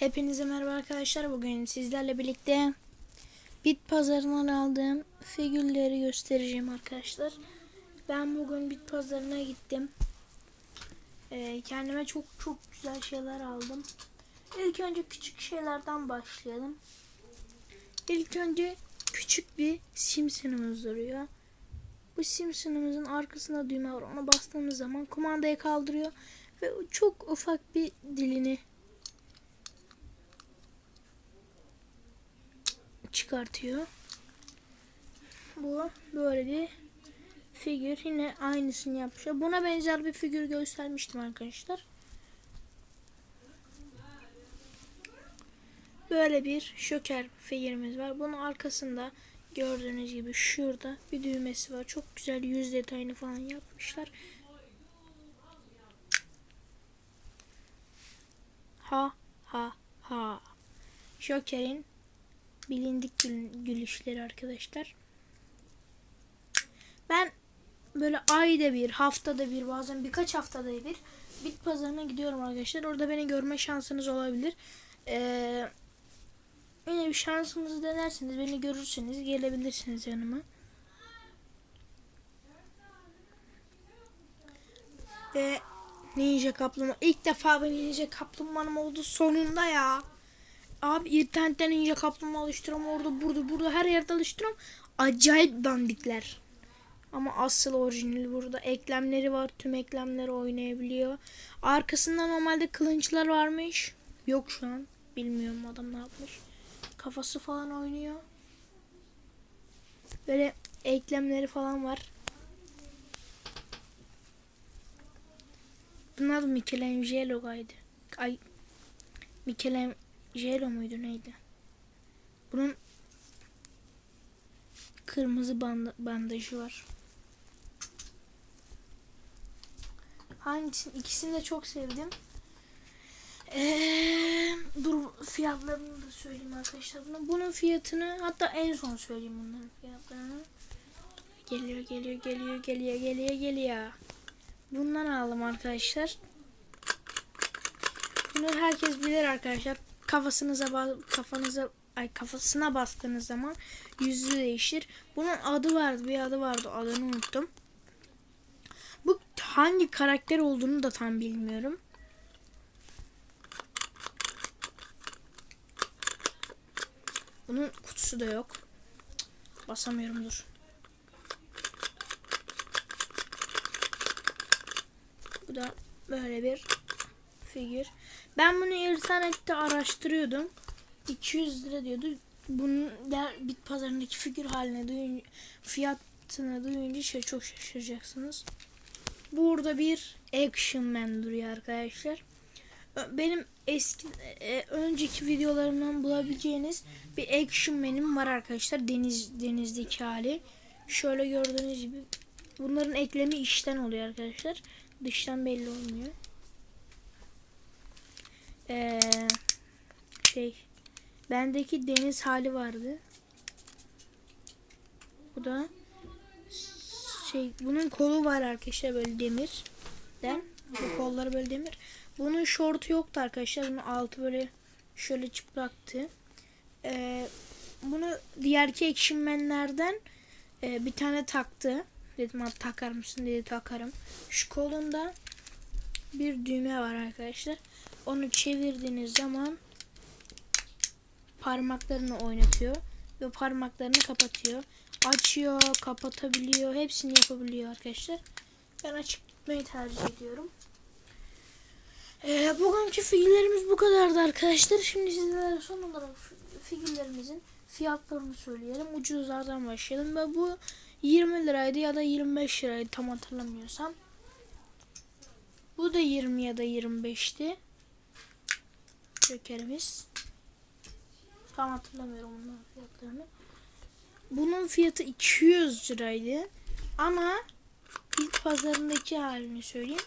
Hepinize merhaba arkadaşlar. Bugün sizlerle birlikte bit pazarından aldığım figürleri göstereceğim arkadaşlar. Ben bugün bit pazarına gittim. Ee, kendime çok çok güzel şeyler aldım. İlk önce küçük şeylerden başlayalım. İlk önce küçük bir Simpson'ımız duruyor. Bu Simpson'ımızın arkasında düğme var. Ona bastığımız zaman kumandayı kaldırıyor ve çok ufak bir dilini çıkartıyor. Bu böyle bir figür. Yine aynısını yapmışlar. Buna benzer bir figür göstermiştim arkadaşlar. Böyle bir şoker figürümüz var. Bunun arkasında gördüğünüz gibi şurada bir düğmesi var. Çok güzel yüz detayını falan yapmışlar. Ha ha ha. Joker'in bilindik gül- gülüşleri arkadaşlar. Ben böyle ayda bir, haftada bir, bazen birkaç haftada bir bit pazarına gidiyorum arkadaşlar. Orada beni görme şansınız olabilir. Ee, yine bir şansınızı denerseniz beni görürseniz gelebilirsiniz yanıma. Ve Ninja Kaplumbağa. İlk defa bir Ninja Kaplumbağa'm oldu sonunda ya. Abi internetten Ninja Kaplumbağa alıştırıyorum. Orada burada burada her yerde alıştırıyorum. Acayip dandikler. Ama asıl orijinali burada. Eklemleri var. Tüm eklemleri oynayabiliyor. Arkasında normalde kılınçlar varmış. Yok şu an. Bilmiyorum adam ne yapmış. Kafası falan oynuyor. Böyle eklemleri falan var. Bunun adı Michelangelo'ydı. Ay Michelangelo muydu neydi? Bunun kırmızı band bandajı var. Hangisini? İkisini de çok sevdim. Ee, dur fiyatlarını da söyleyeyim arkadaşlar. Bunun, bunun fiyatını hatta en son söyleyeyim bunların fiyatlarını. Geliyor geliyor geliyor geliyor geliyor geliyor. Bundan aldım arkadaşlar. Bunu herkes bilir arkadaşlar. Kafasınıza kafanıza ay kafasına bastığınız zaman yüzü değişir. Bunun adı vardı, bir adı vardı. Adını unuttum. Bu hangi karakter olduğunu da tam bilmiyorum. Bunun kutusu da yok. Basamıyorum dur. Bu da böyle bir figür. Ben bunu internette araştırıyordum. 200 lira diyordu. Bunun der, bit pazarındaki figür haline duyunca, fiyatını duyunca şey çok şaşıracaksınız. Burada bir Action Man duruyor arkadaşlar. Benim eski e, önceki videolarımdan bulabileceğiniz bir Action Man'im var arkadaşlar. Deniz denizdeki hali. Şöyle gördüğünüz gibi bunların eklemi içten oluyor arkadaşlar. Dıştan belli olmuyor. Ee, şey bendeki deniz hali vardı. Bu da şey bunun kolu var arkadaşlar böyle demirden. Bu kolları böyle demir. Bunun şortu yoktu arkadaşlar. Bunun altı böyle şöyle çıplaktı. Ee, bunu diğerki Action Man'lerden e, bir tane taktı. Dedim abi takar mısın dedi takarım. Şu kolunda bir düğme var arkadaşlar. Onu çevirdiğiniz zaman parmaklarını oynatıyor ve parmaklarını kapatıyor. Açıyor, kapatabiliyor, hepsini yapabiliyor arkadaşlar. Ben açık tutmayı tercih ediyorum. Ee, bugünkü figürlerimiz bu kadardı arkadaşlar. Şimdi sizlere son olarak fi- figürlerimizin fiyatlarını söyleyelim. Ucuzlardan başlayalım ve bu 20 liraydı ya da 25 liraydı tam hatırlamıyorsam. Bu da 20 ya da 25'ti. Jokerimiz. Tam hatırlamıyorum bunların fiyatlarını. Bunun fiyatı 200 liraydı. Ama ilk pazarındaki halini söyleyeyim.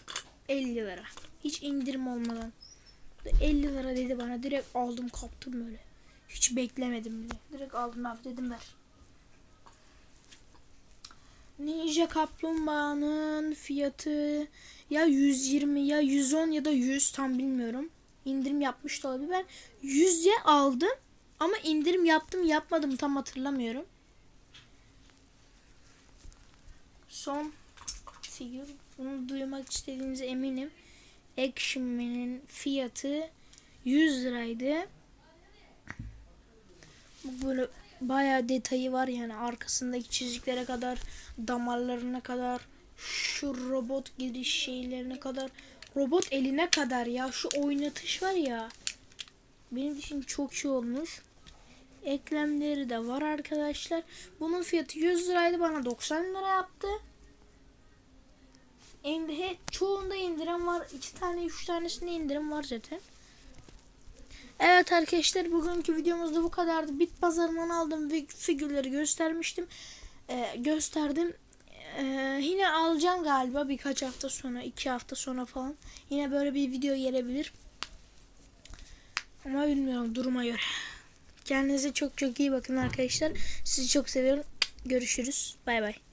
50 lira. Hiç indirim olmadan. 50 lira dedi bana. Direkt aldım kaptım böyle. Hiç beklemedim bile. Direkt aldım abi dedim ver. Ninja Kaplumbağa'nın fiyatı ya 120 ya 110 ya da 100 tam bilmiyorum. İndirim yapmış da olabilir. Ben 100'ye aldım ama indirim yaptım yapmadım tam hatırlamıyorum. Son figür. Bunu duymak istediğinize eminim. Action Man'in fiyatı 100 liraydı. Bu böyle bayağı detayı var yani arkasındaki çiziklere kadar, damarlarına kadar, şu robot giriş şeylerine kadar, robot eline kadar ya şu oynatış var ya. Benim için çok iyi olmuş. Eklemleri de var arkadaşlar. Bunun fiyatı 100 liraydı bana 90 lira yaptı. Indi, çoğunda indirim var. 2 tane 3 tanesinde indirim var zaten. Evet arkadaşlar bugünkü videomuzda bu kadardı. Bit pazarından aldığım fi- figürleri göstermiştim. Ee, gösterdim. Ee, yine alacağım galiba birkaç hafta sonra, iki hafta sonra falan. Yine böyle bir video gelebilir. Ama bilmiyorum duruma göre. Kendinize çok çok iyi bakın arkadaşlar. Sizi çok seviyorum. Görüşürüz. Bay bay.